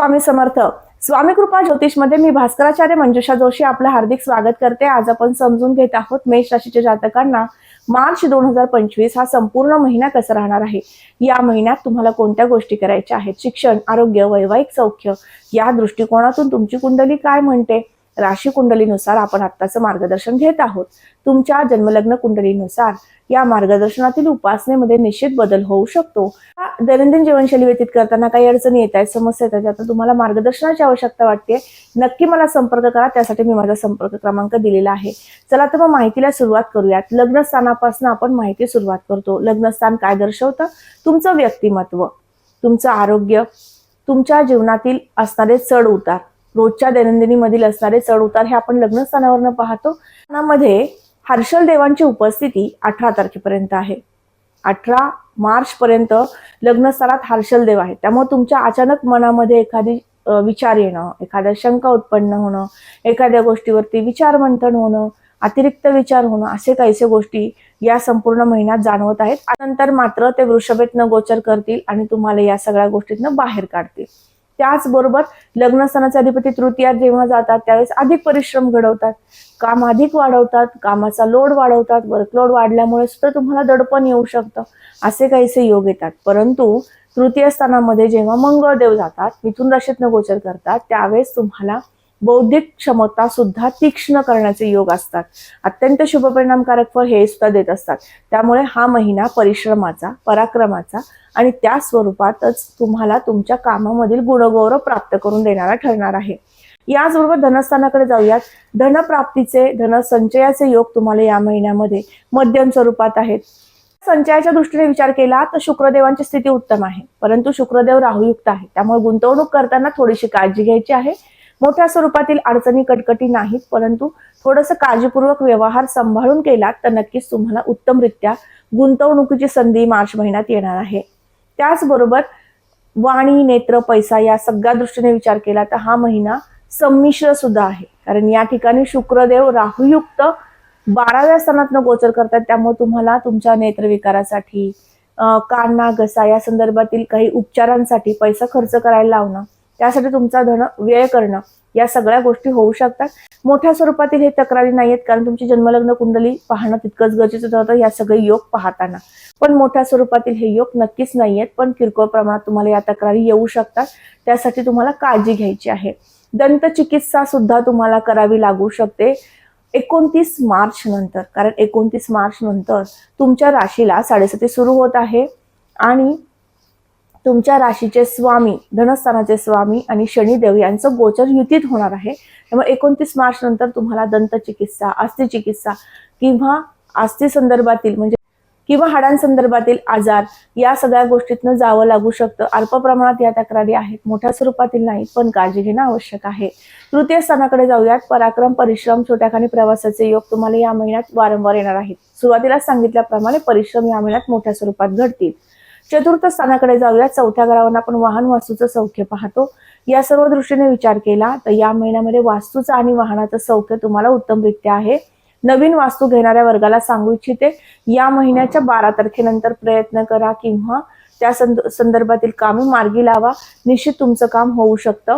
स्वामी समर्थ. स्वामी कृपा ज्योतिषमध्ये मी भास्कराचार्य मंजुषा जोशी आपलं हार्दिक स्वागत करते. आज आपण समजून घेत आहोत मेष राशीच्या जातकांना मार्च दोन हजार पंचवीस हा संपूर्ण महिना कसा राहणार आहे? या महिन्यात तुम्हाला कोणत्या गोष्टी करायच्या आहेत? शिक्षण आरोग्य वैवाहिक सौख्य या दृष्टिकोनातून तुमची कुंडली काय म्हणते? राशी कुंडलीनुसार आपण आत्ताचं मार्गदर्शन घेत आहोत. तुमच्या जन्मलग्न कुंडलीनुसार या मार्गदर्शनातील उपासनेमध्ये निश्चित बदल होऊ शकतो. दैनंदिन जीवनशैली व्यतीत करताना काही अडचणी येत आहेत समस्या येत आहेत आता तुम्हाला मार्गदर्शनाची आवश्यकता वाटते. नक्की मला संपर्क करा त्यासाठी मी माझा संपर्क क्रमांक दिलेला आहे. चला तर मग माहितीला सुरुवात करूयात. लग्नस्थानापासून आपण माहिती सुरुवात करतो. लग्नस्थान काय दर्शवतं? तुमचं व्यक्तिमत्व तुमचं आरोग्य तुमच्या जीवनातील असणारे चढ उतार. रोजच्या दैनंदिनीमधील असणारे चढ उतार हे आपण लग्नस्थानावरनं पाहतो. मध्ये हर्षल देवांची उपस्थिती अठरा तारखेपर्यंत आहे. अठरा मार्च पर्यंत लग्नस्थानात हर्षल देव आहे त्यामुळे तुमच्या अचानक मनामध्ये एखादी विचार येणं एखाद्या शंका उत्पन्न होणं एखाद्या गोष्टीवरती विचार मंथन होणं अतिरिक्त विचार होणं असे काहीसे गोष्टी या संपूर्ण महिन्यात जाणवत आहेत. नंतर मात्र ते वृषभेतनं गोचर करतील आणि तुम्हाला या सगळ्या गोष्टीतनं बाहेर काढतील. त्याचबरोबर लग्न सणाचे अधिपती तृतीयात जेव्हा जातात त्यावेळेस अधिक परिश्रम घडवतात. काम अधिक वाढवतात कामाचा लोड वाढवतात वर्कलोड वाढल्यामुळे सुद्धा तुम्हाला दडपण येऊ शकतं असे काहीसे योग येतात. परंतु तृतीय स्थानामध्ये जेव्हा मंगळदेव जातात मिथून राशीतनं गोचर करतात त्यावेळेस तुम्हाला बौद्धिक क्षमता सुद्धा तीक्ष्ण करण्याचे योग असतात. अत्यंत शुभ परिणामकारक फळ हे सुद्धा देत असतात. त्यामुळे हा महिना परिश्रमाचा पराक्रमाचा आणि त्या स्वरूपातच तुम्हाला तुमच्या कामामधील गुणगौरव प्राप्त करून देणारा ठरणार आहे. याचबरोबर धनस्थानाकडे जाऊयात. धनप्राप्तीचे धनसंचयाचे योग तुम्हाला या महिन्यामध्ये मध्यम स्वरूपात आहेत. संचयाच्या दृष्टीने विचार केला तर शुक्रदेवांची स्थिती उत्तम आहे. परंतु शुक्रदेव राहुयुक्त आहे. त्यामुळे गुंतवणूक करताना थोडीशी काळजी घ्यायची आहे. मोठ्या स्वरूपातील अडचणी कटकटी नाहीत परंतु थोडंसं काळजीपूर्वक व्यवहार सांभाळून केलात तर नक्कीच तुम्हाला उत्तमरित्या गुंतवणुकीची संधी मार्च महिन्यात येणार आहे. त्याचबरोबर वाणी नेत्र पैसा या सगळ्या दृष्टीने विचार केला तर हा महिना संमिश्र सुद्धा आहे. कारण या ठिकाणी शुक्रदेव राहुयुक्त बाराव्या स्थानात गोचर करतात. त्यामुळे तुम्हाला तुमच्या नेत्रविकारासाठी कान्ना कान घसा या संदर्भातील काही उपचारांसाठी पैसा खर्च करायला लावणं त्यासाठी तुमचा धन व्यय करणं या सगळ्या गोष्टी होऊ शकतात. मोठ्या स्वरूपातील हे तक्रारी नाहीयेत कारण तुमची जन्मलग्न कुंडली पाहणं तितकंच गरजेचं होतं या सगळे योग पाहताना. पण मोठ्या स्वरूपातील हे योग नक्कीच नाहीयेत पण किरकोळ प्रमाणात तुम्हाला या तक्रारी येऊ शकतात. त्यासाठी तुम्हाला काळजी घ्यायची आहे. दंतचिकित्सा सुद्धा तुम्हाला करावी लागू शकते. एकोणतीस मार्च नंतर कारण एकोणतीस मार्च नंतर तुमच्या राशीला साडेसाती सुरू होत आहे. आणि तुमच्या राशीचे स्वामी धनस्थानाचे स्वामी आणि शनिदेव यांचं गोचर युतीत होणार आहे. त्यामुळे एकोणतीस मार्च नंतर तुम्हाला दंतचिकित्सा अस्थिचिकित्सा किंवा अस्थि संदर्भातील म्हणजे किंवा हाडांसंदर्भातील आजार या सगळ्या गोष्टीतनं जावं लागू शकतं. अल्प प्रमाणात या तक्रारी आहेत. मोठ्या स्वरूपातील नाही पण काळजी घेणं आवश्यक आहे. तृतीय स्थानाकडे जाऊयात. पराक्रम परिश्रम छोट्याखानी प्रवासाचे योग तुम्हाला या महिन्यात वारंवार येणार आहेत. सुरुवातीला सांगितल्याप्रमाणे परिश्रम या महिन्यात मोठ्या स्वरूपात घडतील. चतुर्थ स्थानाकडे जाऊया चौथ्या घरावर आपण वाहन वास्तूचं सौख्य पाहतो. या सर्व दृष्टीने विचार केला तर या महिन्यामध्ये वास्तूचं आणि वाहनाचं सौख्य तुम्हाला उत्तमरित्या आहे. नवीन वास्तू घेणाऱ्या वर्गाला सांगू इच्छिते. या महिन्याच्या बारा तारखेनंतर प्रयत्न करा किंवा त्या संदर्भातील कामे मार्गी लावा. निश्चित तुमचं काम होऊ शकतं.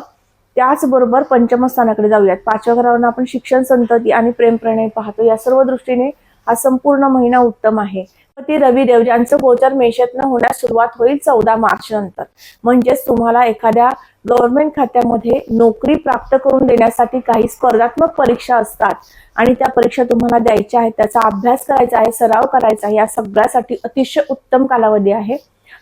त्याचबरोबर पंचम स्थानाकडे जाऊयात. पाचव्या घरावरून आपण शिक्षण संतती आणि प्रेमप्रणय पाहतो. या सर्व दृष्टीने हा संपूर्ण महिना उत्तम आहे. ती रविदेव ज्यांचं गोचर न होण्यास सुरुवात होईल चौदा मार्च नंतर. म्हणजेच तुम्हाला एखाद्या गव्हर्नमेंट खात्यामध्ये नोकरी प्राप्त करून देण्यासाठी काही स्पर्धात्मक परीक्षा असतात. आणि त्या परीक्षा तुम्हाला द्यायच्या आहेत त्याचा अभ्यास करायचा आहे सराव करायचा आहे या सगळ्यासाठी अतिशय उत्तम कालावधी आहे.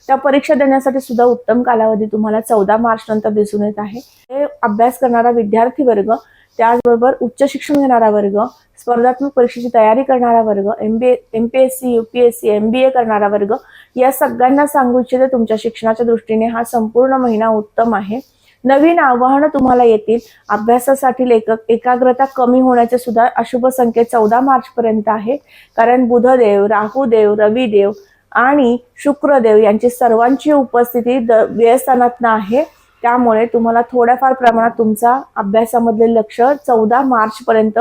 त्या परीक्षा देण्यासाठी सुद्धा उत्तम कालावधी तुम्हाला चौदा मार्च नंतर दिसून येत आहे. हे अभ्यास करणारा विद्यार्थी वर्ग त्याचबरोबर उच्च शिक्षण घेणारा वर्ग स्पर्धात्मक परीक्षेची तयारी करणारा वर्ग M B M P S C U P S C M B A करणारा वर्ग या सगळ्यांना सांगू इच्छिते तुमच्या शिक्षणाच्या दृष्टीने हा संपूर्ण महिना उत्तम आहे. नवीन आव्हानं तुम्हाला येतील. अभ्यासासाठी लेखक एकाग्रता कमी होण्याचे सुद्धा अशुभ संकेत चौदा मार्च पर्यंत आहे कारण बुधदेव राहुदेव रविदेव आणि शुक्रदेव यांची सर्वांची उपस्थिती द व्यस्थानातनं आहे. त्यामुळे तुम्हाला थोड्याफार प्रमाणात तुमचा अभ्यासामधले लक्ष चौदा मार्चपर्यंत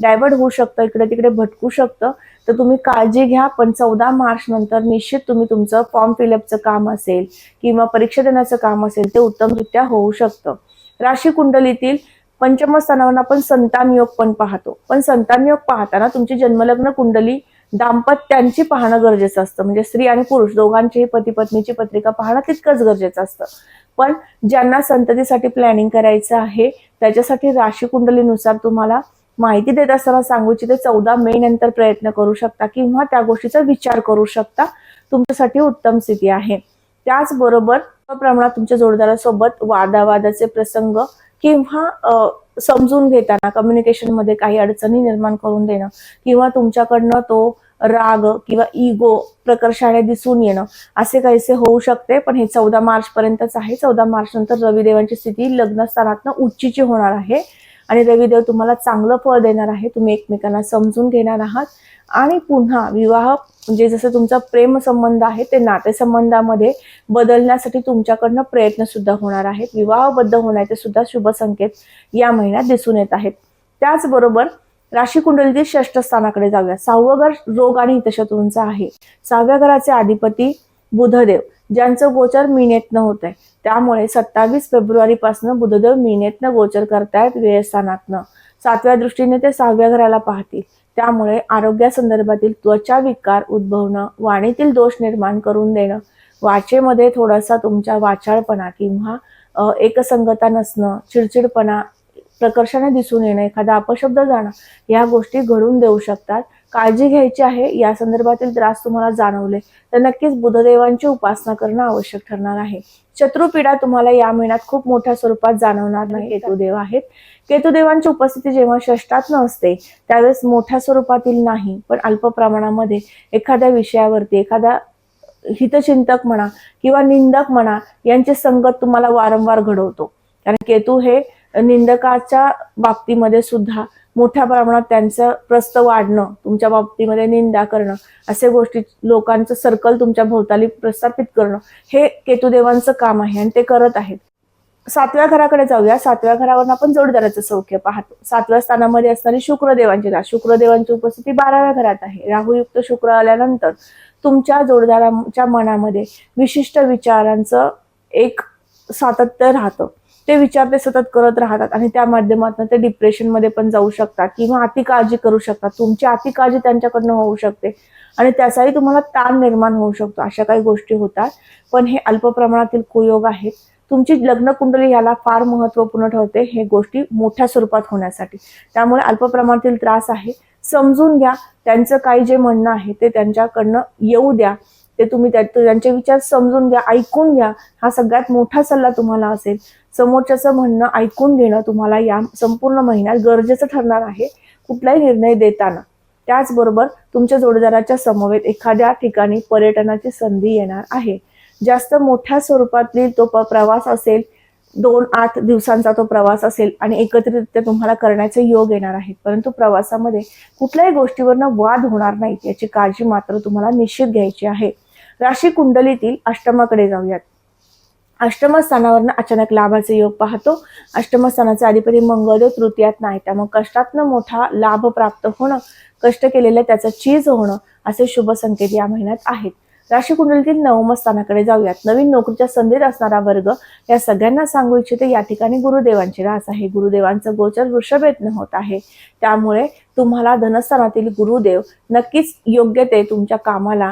डायव्हर्ट होऊ शकतं इकडे तिकडे भटकू शकतं. तर तुम्ही काळजी घ्या पण चौदा मार्च नंतर निश्चित तुम्ही तुमचं फॉर्म फिलअपचं काम असेल किंवा परीक्षा देण्याचं काम असेल ते उत्तमरित्या होऊ शकतं. राशी कुंडलीतील पंचम स्थानावर आपण संतान योग पण पाहतो. पण संतान योग पाहताना तुमची जन्मलग्न कुंडली दाम्पत्यांची पाहणं गरजेचं असतं. म्हणजे स्त्री आणि पुरुष दोघांचीही पती पत्नीची पत्रिका पाहणं तितकंच गरजेचं असतं. पण ज्यांना संततीसाठी प्लॅनिंग करायचं आहे त्याच्यासाठी राशी कुंडलीनुसार तुम्हाला माहिती देत असताना सांगू इच्छिते चौदा मे नंतर प्रयत्न करू शकता किंवा त्या गोष्टीचा विचार करू शकता. तुमच्यासाठी उत्तम स्थिती आहे. त्याचबरोबर प्रमाणात तुमच्या जोडदारासोबत वादावादाचे प्रसंग किंवा समजून घेताना कम्युनिकेशनमध्ये काही अडचणी निर्माण करून देणं किंवा तुमच्याकडनं तो राग किंवा इगो प्रकर्षाने दिसून येणं असे काहीसे होऊ शकते. पण हे चौदा मार्च पर्यंतच आहे. चौदा मार्च नंतर रविदेवांची स्थिती लग्न स्थानातनं उच्चीची होणार आहे. आणि रविदेव तुम्हाला चांगलं फळ देणार आहे. तुम्ही एकमेकांना समजून घेणार आहात. आणि पुन्हा विवाह म्हणजे जसं तुमचा प्रेम संबंध आहे ते नातेसंबंधामध्ये बदलण्यासाठी तुमच्याकडनं प्रयत्न सुद्धा होणार आहेत. विवाहबद्ध होण्याचे सुद्धा शुभ संकेत या महिन्यात दिसून येत आहेत. त्याचबरोबर राशी कुंडलीतील षष्ठ स्थानाकडे जाऊया. सहावं घर रोग आणि हितशत्रूंचा आहे. सहाव्या घराचे अधिपती बुधदेव ज्यांचं गोचर मीनेतनं होत आहे त्यामुळे सत्तावीस फेब्रुवारी पासून बुधदेव मीनेतनं गोचर करतायत व्ययस्थानातनं सातव्या दृष्टीने ते सहाव्या घराला पाहतील. त्यामुळे आरोग्यासंदर्भातील त्वचा विकार उद्भवणं वाणीतील दोष निर्माण करून देणं वाचेमध्ये थोडासा तुमच्या वाचाळपणा किंवा एकसंगता नसणं चिडचिडपणा प्रकर्षाने दिसून येणं एखादा अपशब्द जाणं या गोष्टी घडून देऊ शकतात. काळजी घ्यायची आहे या संदर्भातील त्रास तुम्हाला जाणवले तर नक्कीच बुधदेवांची उपासना करणं आवश्यक ठरणार आहे. शत्रुपीडा तुम्हाला या महिन्यात खूप मोठ्या स्वरूपात जाणवणार नाही. केतुदेव आहेत. केतुदेवांची उपस्थिती जेव्हा षष्टात असते त्यावेळेस मोठ्या स्वरूपातील नाही पण अल्प प्रमाणामध्ये एखाद्या विषयावरती एखादा हितचिंतक म्हणा किंवा निंदक म्हणा यांची संगत तुम्हाला वारंवार घडवतो. कारण केतू हे निंदकाच्या बाबतीमध्ये सुद्धा मोठ्या प्रमाणात त्यांचं प्रस्त वाढणं तुमच्या बाबतीमध्ये निंदा करणं असे गोष्टी लोकांचं सर्कल तुमच्या भोवताली प्रस्थापित करणं हे केतुदेवांचं काम आहे आणि ते करत आहेत. सातव्या घराकडे जाऊया. सातव्या घरावर आपण जोडदाराचं सौख्य पाहतो. सातव्या स्थानामध्ये असणारी शुक्रदेवांची रास शुक्रदेवांची उपस्थिती बाराव्या घरात आहे. राहुयुक्त शुक्र आल्यानंतर तुमच्या जोडदाराच्या मनामध्ये विशिष्ट विचारांचं एक सातत्य राहतं. ते विचार ते सतत करत राहतात आणि त्या माध्यमातून ते डिप्रेशनमध्ये पण जाऊ शकतात किंवा अति काळजी करू शकतात. तुमची अति काळजी त्यांच्याकडनं होऊ शकते आणि त्याचाही तुम्हाला ताण निर्माण होऊ शकतो. अशा काही गोष्टी होतात. पण हे अल्प प्रमाणातील कुयोग आहेत. तुमची लग्न कुंडली ह्याला फार महत्त्वपूर्ण ठरते हे गोष्टी मोठ्या स्वरूपात होण्यासाठी. त्यामुळे अल्प प्रमाणातील त्रास आहे. समजून घ्या. त्यांचं काही जे म्हणणं आहे ते त्यांच्याकडनं येऊ द्या. ते तुम्ही त्यांचे विचार समजून घ्या ऐकून घ्या. हा सगळ्यात मोठा सल्ला तुम्हाला असेल. समोरच्याचं म्हणणं ऐकून घेणं तुम्हाला या संपूर्ण महिन्यात गरजेचं ठरणार आहे कुठलाही निर्णय देताना. त्याचबरोबर तुमच्या जोडीदाराच्या समवेत एखाद्या ठिकाणी पर्यटनाची संधी येणार आहे. जास्त मोठ्या स्वरूपातील तो प- प्रवास असेल दोन आठ दिवसांचा तो प्रवास असेल आणि एकत्रितरित्या तुम्हाला करण्याचे योग येणार आहेत. परंतु प्रवासामध्ये कुठल्याही गोष्टीवरनं वाद होणार नाहीत याची काळजी मात्र तुम्हाला निश्चित घ्यायची आहे. राशी कुंडलीतील अष्टमाकडे जाऊयात. अष्टम स्थानावरनं अचानक लाभाचे योग पाहतो. अष्टम स्थानाचे अधिपती मंगळदेव तृतीयात नाही त्यामुळे कष्टातनं मोठा लाभ प्राप्त होणं कष्ट केलेलं त्याचं चीज होणं असे शुभ संकेत या महिन्यात आहेत. राशी कुंडलीतील नवम स्थानाकडे जाऊयात. नवीन नोकरीच्या संधीत असणारा वर्ग या सगळ्यांना सांगू इच्छिते. या ठिकाणी गुरुदेवांची रास आहे. गुरुदेवांचं गोचर वृषभेतनं होत आहे. त्यामुळे तुम्हाला धनस्थानातील गुरुदेव नक्कीच योग्य ते तुमच्या कामाला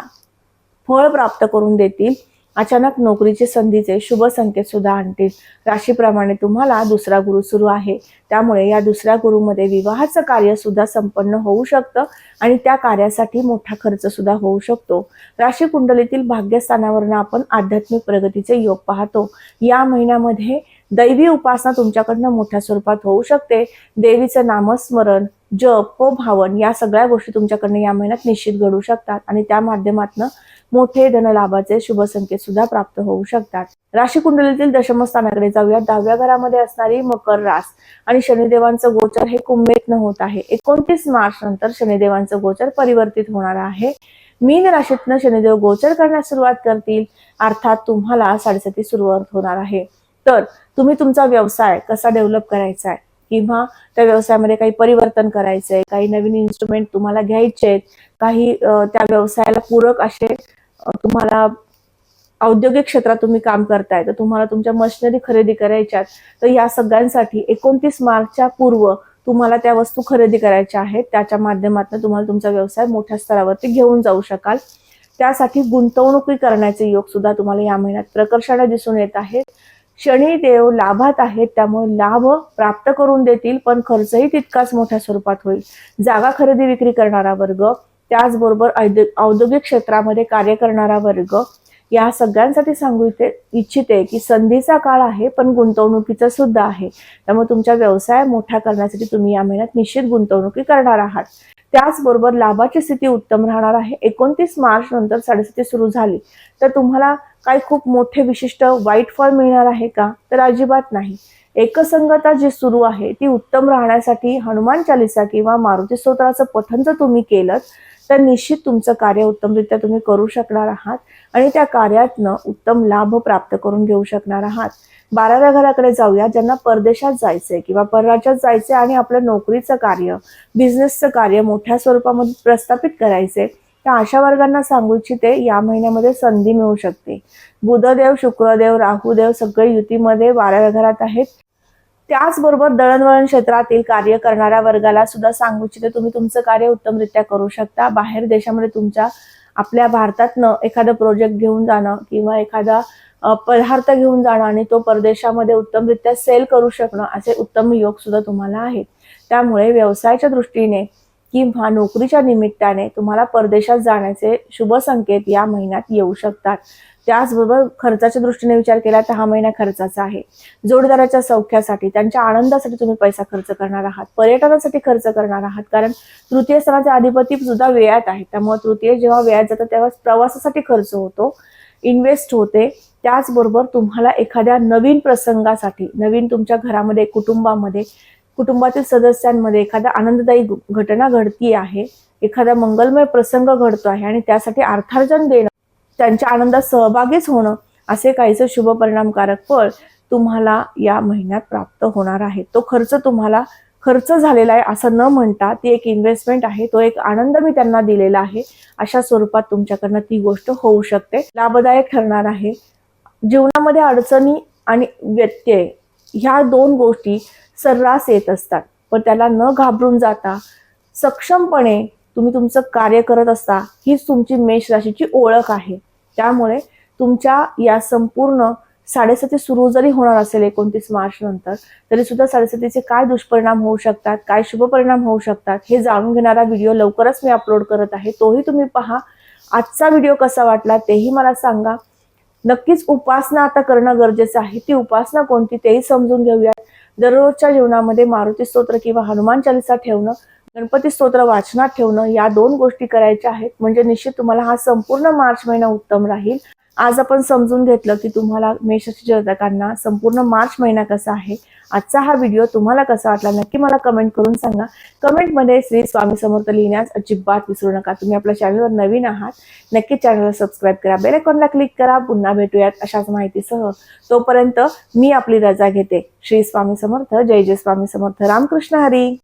फळ प्राप्त करून देतील. अचानक नोकरीचे संधीचे शुभ संकेत सुद्धा आणतील. राशीप्रमाणे तुम्हाला दुसरा गुरु सुरू आहे. त्यामुळे या दुसऱ्या गुरुमध्ये विवाहाचं कार्य सुद्धा संपन्न होऊ शकतं आणि त्या कार्यासाठी मोठा खर्च सुद्धा होऊ शकतो. राशी कुंडलीतील भाग्यस्थानावरून आपण आध्यात्मिक प्रगतीचे योग पाहतो. या महिन्यामध्ये दैवी उपासना तुमच्याकडनं मोठ्या स्वरूपात होऊ शकते. देवीचं नामस्मरण जप व भावन या सगळ्या गोष्टी तुमच्याकडनं या महिन्यात निश्चित घडू शकतात आणि त्या माध्यमातनं मोठे धनलाभाचे शुभ संकेत सुद्धा प्राप्त होऊ शकतात. राशी कुंडलीतील दशमस्थानाकडे जाऊया दहाव्या घरामध्ये असणारी मकर रास आणि शनिदेवांचं गोचर हे कुंभेतनं होत आहे. एकोणतीस मार्च नंतर शनिदेवांचं गोचर परिवर्तित होणार आहे. मीन राशीतनं शनिदेव गोचर करण्यास सुरुवात करतील. अर्थात तुम्हाला साडेसाती सुरुवात होणार आहे. तर तुम्ही तुमचा व्यवसाय कसा डेव्हलप करायचा आहे? किंवा त्या व्यवसायामध्ये काही परिवर्तन करायचंय? काही नवीन इन्स्ट्रुमेंट तुम्हाला घ्यायचे आहेत काही त्या व्यवसायाला पूरक असे तुम्हाला औद्योगिक क्षेत्रात तुम्ही काम करताय तर तुम्हाला तुमच्या मशिनरी खरेदी करायच्यात तर या सगळ्यांसाठी एकोणतीस मार्चच्या पूर्व तुम्हाला त्या वस्तू खरेदी करायच्या आहेत. त्याच्या माध्यमातून तुम्हाला तुमचा व्यवसाय मोठ्या स्तरावरती घेऊन जाऊ शकाल. त्यासाठी गुंतवणुकी करण्याचे योग सुद्धा तुम्हाला या महिन्यात प्रकर्षाने दिसून येत आहेत. शनिदेव लाभात आहेत त्यामुळे लाभ प्राप्त करून देतील पण खर्चही तितकाच मोठ्या स्वरूपात होईल. जागा खरेदी विक्री करणारा वर्ग त्याचबरोबर औद्योगिक क्षेत्रामध्ये कार्य करणारा वर्ग या सगळ्यांसाठी सांगू इथे इच्छिते की संधीचा काळ आहे पण गुंतवणुकीचा सुद्धा आहे. त्यामुळे तुमचा व्यवसाय मोठा करण्यासाठी तुम्ही या महिन्यात निश्चित गुंतवणुकी करणार आहात. त्याचबरोबर लाभाची स्थिती उत्तम राहणार आहे. एकोणतीस मार्च नंतर साडेसाती सुरू झाली. तर तुम्हाला काही खूप मोठे विशिष्ट वाईट फळ मिळणार आहे का? तर अजिबात नाही. एकसंगता जी सुरू आहे ती उत्तम राहण्यासाठी हनुमान चालिसा किंवा मारुती स्तोत्राचं पठण जर तुम्ही केलं तर निश्चित तुमचं कार्य उत्तमरित्या तुम्ही करू शकणार आहात आणि त्या कार्यातनं उत्तम लाभ प्राप्त करून घेऊ शकणार आहात. बाराव्या घराकडे जाऊया ज्यांना परदेशात जायचंय किंवा परराज्यात जायचंय आणि आपलं नोकरीचं कार्य बिझनेसचं कार्य मोठ्या स्वरूपामध्ये प्रस्थापित करायचे त्या अशा वर्गांना सांगू इच्छिते या महिन्यामध्ये संधी मिळू शकते. बुधदेव शुक्रदेव राहुदेव सगळे युतीमध्ये बाराव्या घरात आहेत. त्याचबरोबर दळणवळण क्षेत्रातील कार्य करणाऱ्या वर्गाला सुद्धा सांगू इच्छिते. तुम्ही तुमचं कार्य उत्तमरित्या करू शकता. बाहेर देशामध्ये तुमच्या आपल्या भारतातनं एखादं प्रोजेक्ट घेऊन जाणं किंवा एखादा पदार्थ घेऊन जाणं आणि तो परदेशामध्ये उत्तमरित्या सेल करू शकणं असे उत्तम योग सुद्धा तुम्हाला आहेत. त्यामुळे व्यवसायाच्या दृष्टीने किंवा नोकरीच्या निमित्ताने तुम्हाला परदेशात जाण्याचे शुभ संकेत या महिन्यात येऊ शकतात. त्याचबरोबर खर्चाच्या दृष्टीने विचार केला तर हा महिना खर्चाचा आहे. जोडदाराच्या सौख्यासाठी त्यांच्या आनंदासाठी तुम्ही पैसा खर्च करणार आहात. पर्यटनासाठी खर्च करणार आहात. कारण तृतीय स्थानाचे अधिपती सुद्धा वेळात आहे त्यामुळे तृतीय जेव्हा वेळात जातं तेव्हा प्रवासासाठी खर्च होतो इन्व्हेस्ट होते. त्याचबरोबर तुम्हाला एखाद्या नवीन प्रसंगासाठी नवीन तुमच्या घरामध्ये कुटुंबामध्ये कुटुंबातील सदस्यांमध्ये एखादा आनंददायी घटना घडती आहे. एखादा मंगलमय प्रसंग घडतो आहे आणि त्यासाठी अर्थार्जन देणं त्यांच्या आनंदात सहभागीच होणं असे काहीच शुभ परिणामकारक फळ तुम्हाला या महिन्यात प्राप्त होणार आहे. तो खर्च तुम्हाला खर्च झालेला आहे असं न म्हणता ती एक इन्व्हेस्टमेंट आहे. तो एक आनंद मी त्यांना दिलेला आहे. अशा स्वरूपात तुमच्याकडनं ती गोष्ट होऊ शकते. लाभदायक ठरणार आहे. जीवनामध्ये अडचणी आणि व्यत्यय ह्या दोन गोष्टी सर्रास येत असतात. पण त्याला न घाबरून जाता सक्षमपणे तुम्ही तुमचं कार्य करत असता हीच तुमची मेष राशीची ओळख आहे. त्यामुळे तुमच्या या संपूर्ण साडेसाती सुरू जरी होणार असेल एकोणतीस मार्च नंतर तरी सुद्धा साडेसातीचे काय दुष्परिणाम होऊ शकतात काय शुभ परिणाम होऊ शकतात हे जाणून घेणारा व्हिडिओ लवकरच मी अपलोड करत आहे. तोही तुम्ही पहा. आजचा व्हिडिओ कसा वाटला तेही मला सांगा. नक्कीच उपासना आता करणं गरजेचं आहे. ती उपासना कोणती तेही समजून घेऊयात. दररोजच्या जीवनामध्ये मारुती स्तोत्र किंवा हनुमान चालिसा ठेवणं गणपती स्तोत्र वाचनात ठेवणं या दोन गोष्टी करायच्या आहेत. म्हणजे निश्चित तुम्हाला हा संपूर्ण मार्च महिना उत्तम राहील. आज आपण समजून घेतलं की तुम्हाला मेषराशीच्या जातकांना संपूर्ण मार्च महिना कसा आहे. आजचा हा व्हिडिओ तुम्हाला कसा वाटला नक्की मला कमेंट करून सांगा. कमेंटमध्ये श्री स्वामी समर्थ लिहिण्यास अजिबात विसरू नका. तुम्ही आपल्या चॅनलवर नवीन आहात नक्की चॅनलला सबस्क्राईब करा. बेल आयकॉनला क्लिक करा. पुन्हा भेटूयात अशाच माहितीसह. तोपर्यंत मी आपली रजा घेते. श्री स्वामी समर्थ. जय जय स्वामी समर्थ. रामकृष्ण हरी.